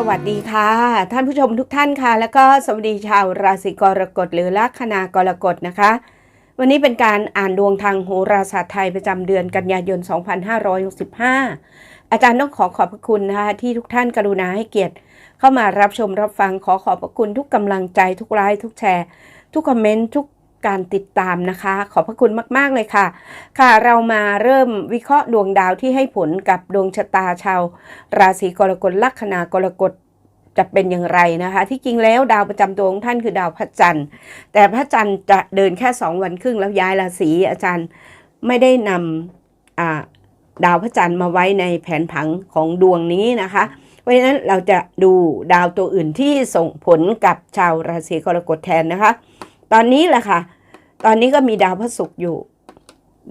สวัสดีค่ะ ท่านผู้ชมทุกท่านค่ะ แล้วก็สวัสดีชาวราศีกรกฎหรือลัคนากรกฎนะคะ วันนี้เป็นการอ่านดวงทางโหราศาสตร์ไทยประจำเดือนกันยายน 2565 อาจารย์ต้องขอขอบพระคุณนะคะที่ทุกท่านกรุณาให้เกียรติ เข้ามารับชมรับฟังขอขอบพระคุณทุกกำลังใจทุกไลค์ทุกแชร์ ทุกคอมเมนต์ทุก การติดตามนะคะ ขอบพระคุณมาก ๆ เลยค่ะ ค่ะเรามาเริ่มวิเคราะห์ดวงดาวที่ให้ผลกับดวงชะตาชาว ราศีกรกฎลัคนากรกฎจะเป็นอย่างไรนะคะ ที่จริงแล้วดาวประจำตัวงท่านคือดาวพระจันทร์ แต่พระจันทร์จะเดินแค่ 2 วันครึ่งแล้วย้ายราศีอาจารย์ไม่ได้นำดาวพระจันทร์มาไว้ในแผนผังของดวงนี้นะคะเพราะฉะนั้นเราจะดูดาวตัวอื่นที่ส่งผลกับชาวราศีกรกฎแทนนะคะ ตอนนี้แหละค่ะ ตอนนี้ก็มีดาวพระศุกร์อยู่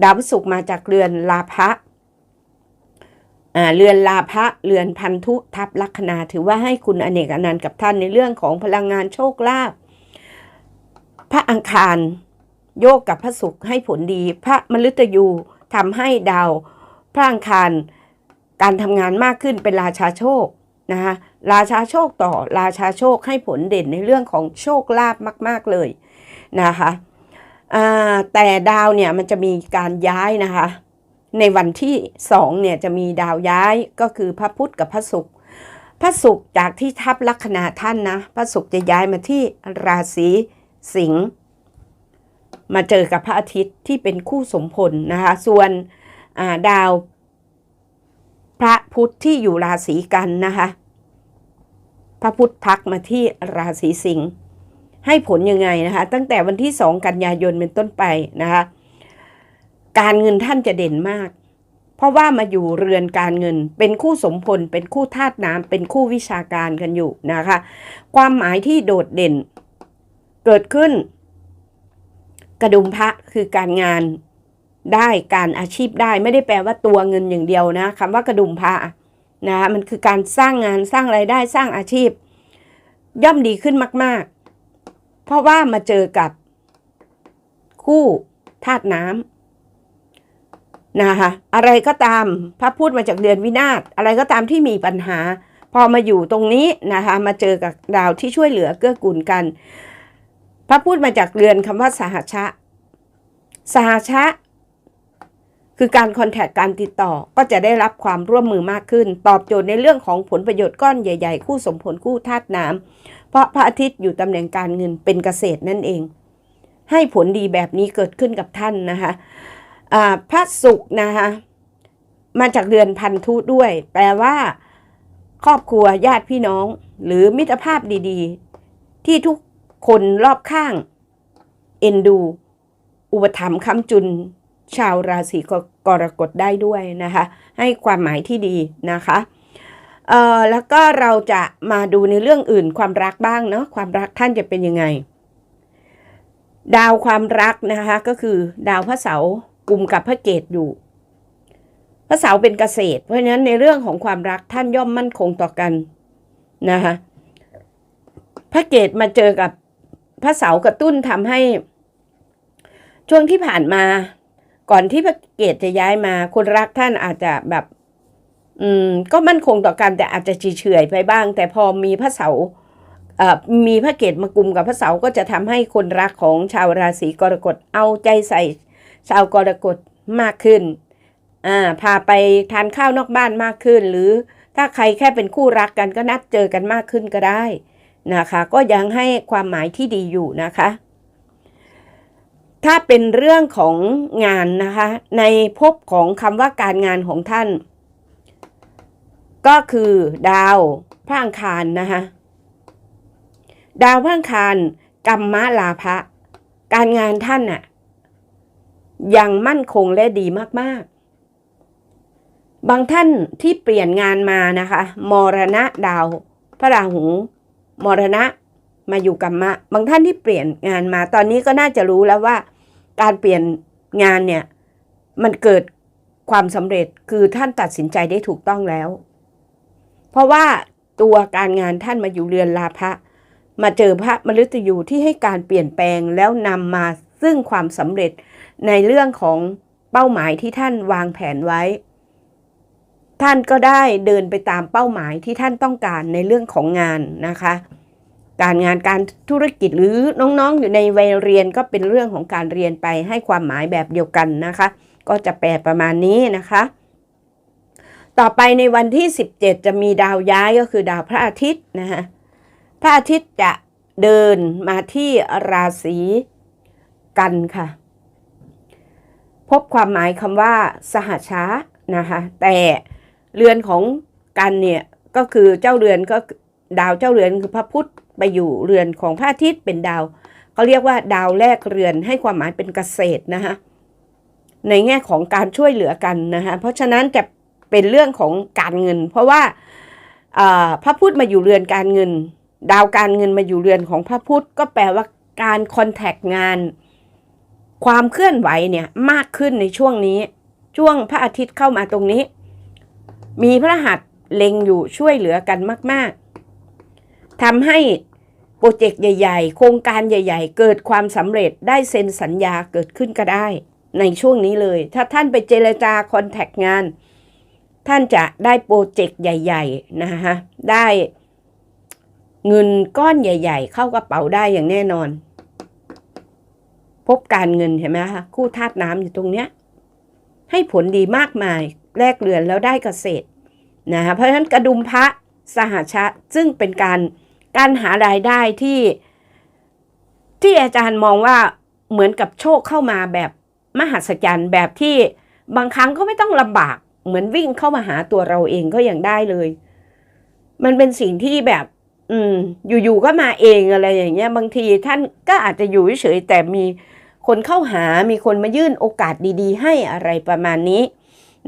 ดาวพระศุกร์มาจากเรือนลาภะเรือนลาภะเรือนพันธุทับลัคนา ถือว่าให้คุณอเนกอนันต์กับท่านในเรื่องของพลังงานโชคลาภพระอังคารโยกกับพระศุกร์ให้ผลดี พระมฤตยูทำให้ดาว พระอังคารการทำงานมากขึ้นเป็นราชาโชคนะคะราชาโชคต่อราชาโชคให้ผลเด่นในเรื่องของโชคลาภมาก ๆเลยนะคะ แต่ดาวเนี่ยมันจะมีการย้ายนะคะ ในวันที่สองเนี่ยจะมีดาวย้ายก็คือพระพุธกับพระศุกร์พระศุกร์จากที่ทับลัคนาท่านนะพระศุกร์จะย้ายมาที่ราศีสิงห์มาเจอกับพระอาทิตย์ที่เป็นคู่สมพลนะคะ ส่วนดาว พระพุธที่อยู่ราศีกันนะคะ พระพุธพักมาที่ราศีสิงห์ ให้ผลยังไงนะคะ ตั้งแต่วันที่สองกันยายนเป็นต้นไปนะคะ การเงินท่านจะเด่นมาก เพราะว่ามาอยู่เรือนการเงิน เป็นคู่สมพล เป็นคู่ธาตุน้ำเป็นคู่วิชาการกันอยู่นะคะ ความหมายที่โดดเด่น เกิดขึ้น กระดุมพระคือการงานได้การอาชีพได้ไม่ได้แปลว่าตัวเงินอย่างเดียวนะคำว่ากระดุมพระนะมันคือการสร้างงานสร้างไรายได้สร้างอาชีพ ย่อมดีขึ้นมากๆ เพราะว่ามาเจอกับคู่ธาตุน้ำนะคะอะไรก็ตามพระพูดมาจากเดือนวินาศอะไรก็ตามที่มีปัญหา พอมาอยู่ตรงนี้นะคะมาเจอกับดาวที่ช่วยเหลือเกื้อกูลกัน พระพูดมาจากเรือนคำว่าสหชะ สหชะ คือการคอนแทคการติดต่อก็จะได้รับความร่วมมือมากขึ้น ตอบโจทย์ในเรื่องของผลประโยชน์ก้อนใหญ่ๆ คู่สมผลคู่ธาตุน้ำเพราะพระอาทิตย์อยู่ตำแหน่งการเงินเป็นเกษตรนั่นเอง ให้ผลดีแบบนี้เกิดขึ้นกับท่านนะคะพระศุกร์นะคะมาจากเดือนพันธุด้วย แปลว่า ครอบครัวญาติพี่น้อง หรือมิตรภาพดีๆ ที่ทุกคนรอบข้าง เอ็นดู อุปถัมภ์ค้ำจุน ชาวราศีกรกฎได้ด้วยนะคะ ให้ความหมายที่ดีนะคะเอ่อแล้วก็เราจะมาดูในเรื่องอื่นความรักบ้างเนาะความรักท่านจะเป็นยังไง ดาวความรักนะคะก็คือดาวพระเสาร์กลุ่มกับพระเกตอยู่ พระเสาร์เป็นเกษตร เพราะฉะนั้นในเรื่องของความรักท่านย่อมมั่นคงต่อกันนะคะพระเกตมาเจอกับพระเสาร์กระตุ้นทำให้ ช่วงที่ผ่านมา ก่อนที่พระเกตจะย้ายมา คนรักท่านอาจจะแบบ อืม ก็มั่นคงต่อกันแต่อาจจะเฉื่อยไปบ้าง แต่พอมีพระเสาร์มีพระเกตมากลุ่มกับพระเสาก็จะทำให้คนรักของชาวราศีกรกฎเอาใจใส่ ชาวกรกฎมากขึ้นอ่าพาไปทานข้าวนอกบ้านมากขึ้น หรือถ้าใครแค่เป็นคู่รักกันก็นัดเจอกันมากขึ้นก็ได้นะคะ ก็ยังให้ความหมายที่ดีอยู่นะคะ ถ้าเป็นเรื่องของงานนะคะ ในภพของคำว่าการงานของท่าน ก็คือดาวพระอังคารนะคะดาวพระอังคารกรรมะลาภะการงานท่านน่ะยังมั่นคงและดีมากๆ บางท่านที่เปลี่ยนงานมานะคะ มรณะดาว พระราหู มรณะมาอยู่กัมมะ บางท่านที่เปลี่ยนงานมา ตอนนี้ก็น่าจะรู้แล้วว่า การเปลี่ยนงานเนี่ย มันเกิดความสำเร็จคือท่านตัดสินใจได้ถูกต้องแล้ว เพราะว่าตัวการงานท่านมาอยู่เรือนลาภะมาเจอพระมฤตยูที่ให้การเปลี่ยนแปลงแล้วนำมาซึ่งความสำเร็จในเรื่องของเป้าหมายที่ท่านวางแผนไว้ ท่านก็ได้เดินไปตามเป้าหมายที่ท่านต้องการในเรื่องของงานนะคะ การงานการธุรกิจหรือน้องๆ อยู่ในวัยเรียนก็เป็นเรื่องของการเรียนไปให้ความหมายแบบเดียวกันนะคะ ก็จะแปลประมาณนี้นะคะ ต่อไปในวันที่ 17 จะมีดาวย้ายก็คือดาวพระอาทิตย์นะคะพระอาทิตย์จะเดินมาที่ราศีกันค่ะ พบความหมายคำว่าสหช้านะคะแต่เรือนของกันเนี่ยก็คือเจ้าเรือนก็ดาวเจ้าเรือนคือพระพุธ ไปอยู่เรือนของพระอาทิตย์เป็นดาวเขาเรียกว่าดาวแรกเรือนให้ความหมายเป็นเกษตรนะคะในแง่ของการช่วยเหลือกันนะคะเพราะฉะนั้นจะเป็นเรื่องของการเงิน เพราะว่าพระพุธมาอยู่เรือนการเงิน ดาวการเงินมาอยู่เรือนของพระพุธก็แปลว่าการคอนแทคงาน ความเคลื่อนไหวเนี่ยมากขึ้นในช่วงนี้ ช่วงพระอาทิตย์เข้ามาตรงนี้ มีพระหัตถ์เล็งอยู่ช่วยเหลือกันมาก ๆ ทำให้โปรเจกต์ใหญ่ ๆ โครงการใหญ่ ๆ เกิดความสำเร็จได้เซ็นสัญญาเกิดขึ้นก็ได้ ในช่วงนี้เลย ถ้าท่านไปเจรจาคอนแทคงาน ท่านจะได้โปรเจกต์ใหญ่ ๆ นะคะได้เงินก้อนใหญ่ ๆ เข้ากระเป๋าได้อย่างแน่นอน พบการเงินเห็นไหมคะคู่ธาตุน้ำอยู่ตรงเนี้ย ให้ผลดีมากมายแลกเรือนแล้วได้เกษตรนะคะเพราะฉะนั้นกระดุมพระสหชะซึ่งเป็นการ การหารายได้ที่ที่อาจารย์มองว่าเหมือนกับโชคเข้ามาแบบมหัศจรรย์แบบที่บางครั้งก็ไม่ต้องลำบาก เหมือนวิ่งเข้ามาหาตัวเราเองก็ยังได้เลย มันเป็นสิ่งที่แบบ อืม อยู่ๆก็มาเองอะไรอย่างเงี้ย บางทีท่านก็อาจจะอยู่เฉยๆแต่มีคนเข้าหามีคนมายื่นโอกาสดี ๆ ให้อะไรประมาณนี้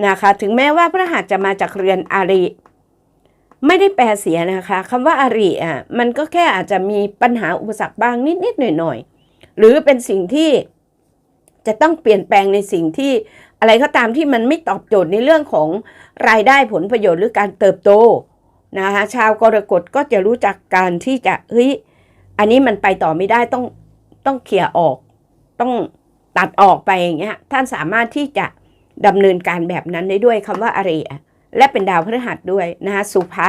นะคะ ถึงแม้ว่าพระหัตจะมาจากเรือนอาริ ไม่ได้แปลเสียนะคะคำว่าอาริอะมันก็แค่อาจจะมีปัญหาอุปสรรคบ้างนิดๆหน่อยๆ หรือเป็นสิ่งที่จะต้องเปลี่ยนแปลงในสิ่งที่อะไรก็ตามที่มันไม่ตอบโจทย์ในเรื่องของรายได้ผลประโยชน์หรือการเติบโตนะคะชาวกรกฎก็จะรู้จักการที่จะเฮ้ยอันนี้มันไปต่อไม่ได้ต้องต้องเคลียร์ออก ต้องตัดออกไปอย่างเงี้ยท่านสามารถที่จะดำเนินการแบบนั้นได้ด้วยคำว่าอาริอะ และเป็นดาวพฤหัสด้วยนะคะสุภะ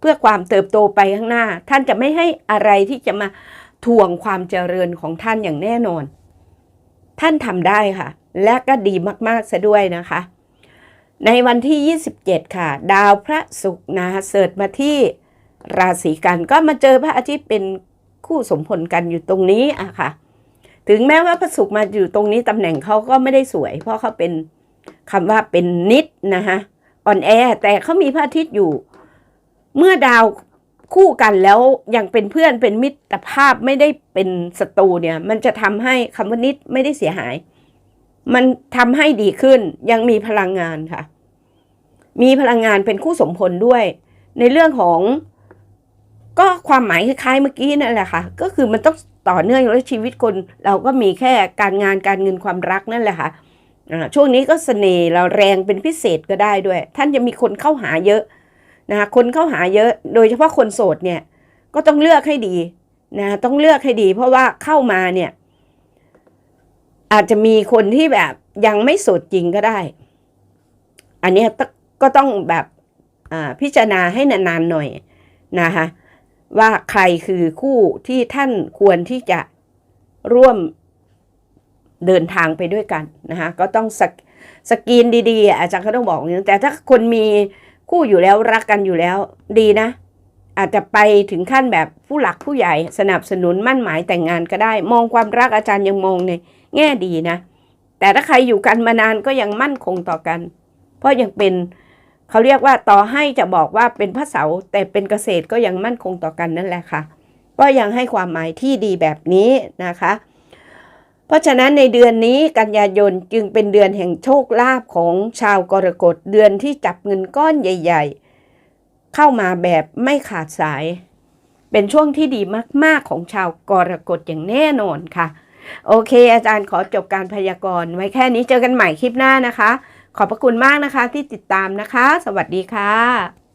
เพื่อความเติบโตไปข้างหน้า ท่านจะไม่ให้อะไรที่จะมาทวงความเจริญของท่านอย่างแน่นอน ท่านทำได้ค่ะ และก็ดีมากๆซะด้วยนะคะ ในวันที่ 27 ค่ะ ดาวพระศุกร์นะคะเสิร์มาที่ราศีกันก็มาเจอพระอาทิตย์เป็นคู่สมพลกันอยู่ตรงนี้อะค่ะ ถึงแม้ว่าพระศุกร์มาอยู่ตรงนี้ตำแหน่งเขาก็ไม่ได้สวย เพราะเขาเป็นคำว่าเป็นนิดนะคะ อ่อนแอ แต่เขามีพระอาทิตย์อยู่ เมื่อดาวคู่กันแล้วยังเป็นเพื่อนเป็นมิตรภาพไม่ได้เป็นศัตรูเนี่ย มันจะทำให้คำว่านิดไม่ได้เสียหาย มันทำให้ดีขึ้นยังมีพลังงานค่ะ มีพลังงานเป็นคู่สมพลด้วย ในเรื่องของ ก็ความหมายคล้ายๆเมื่อกี้นั่นแหละค่ะ ก็คือมันต้องต่อเนื่องแล้วชีวิตคนเราก็มีแค่การงานการเงินความรักนั่นแหละค่ะ ช่วงนี้ก็เสน่ห์เราแรงเป็นพิเศษก็ได้ด้วย ท่านจะมีคนเข้าหาเยอะนะคะคนเข้าหาเยอะ โดยเฉพาะคนโสดเนี่ยก็ต้องเลือกให้ดีนะต้องเลือกให้ดี เพราะว่าเข้ามาเนี่ยอาจจะมีคนที่แบบยังไม่โสดจริงก็ได้ อันนี้ก็ต้องแบบพิจารณาให้นานๆหน่อยนะคะว่าใครคือคู่ที่ท่านควรที่จะร่วม เดินทางไปด้วยกันนะคะก็ต้องสกสกรีนดีๆ อาจารย์เขาต้องบอกอย่างแต่ถ้าคนมีคู่อยู่แล้วรักกันอยู่แล้วดีนะ อาจจะไปถึงขั้นแบบผู้หลักผู้ใหญ่สนับสนุนมั่นหมายแต่งงานก็ได้ มองความรักอาจารย์ยังมองในแง่ดีนะ แต่ถ้าใครอยู่กันมานานก็ยังมั่นคงต่อกัน เพราะยังเป็นเขาเรียกว่าต่อให้จะบอกว่าเป็นพระเสาแต่เป็นเกษตรก็ยังมั่นคงต่อกันนั่นแหละค่ะ ก็ยังให้ความหมายที่ดีแบบนี้นะคะ เพราะฉะนั้นในเดือนนี้กันยายนจึงเป็นเดือนแห่งโชคลาภของชาวกรกฎเดือนที่จับเงินก้อนใหญ่ ๆ เข้ามาแบบไม่ขาดสาย เป็นช่วงที่ดีมาก ๆ ของชาวกรกฎอย่างแน่นอนค่ะ โอเค อาจารย์ขอจบการพยากรณ์ไว้แค่นี้เจอกันใหม่คลิปหน้านะคะ ขอบพระคุณมากนะคะที่ติดตามนะคะ สวัสดีค่ะ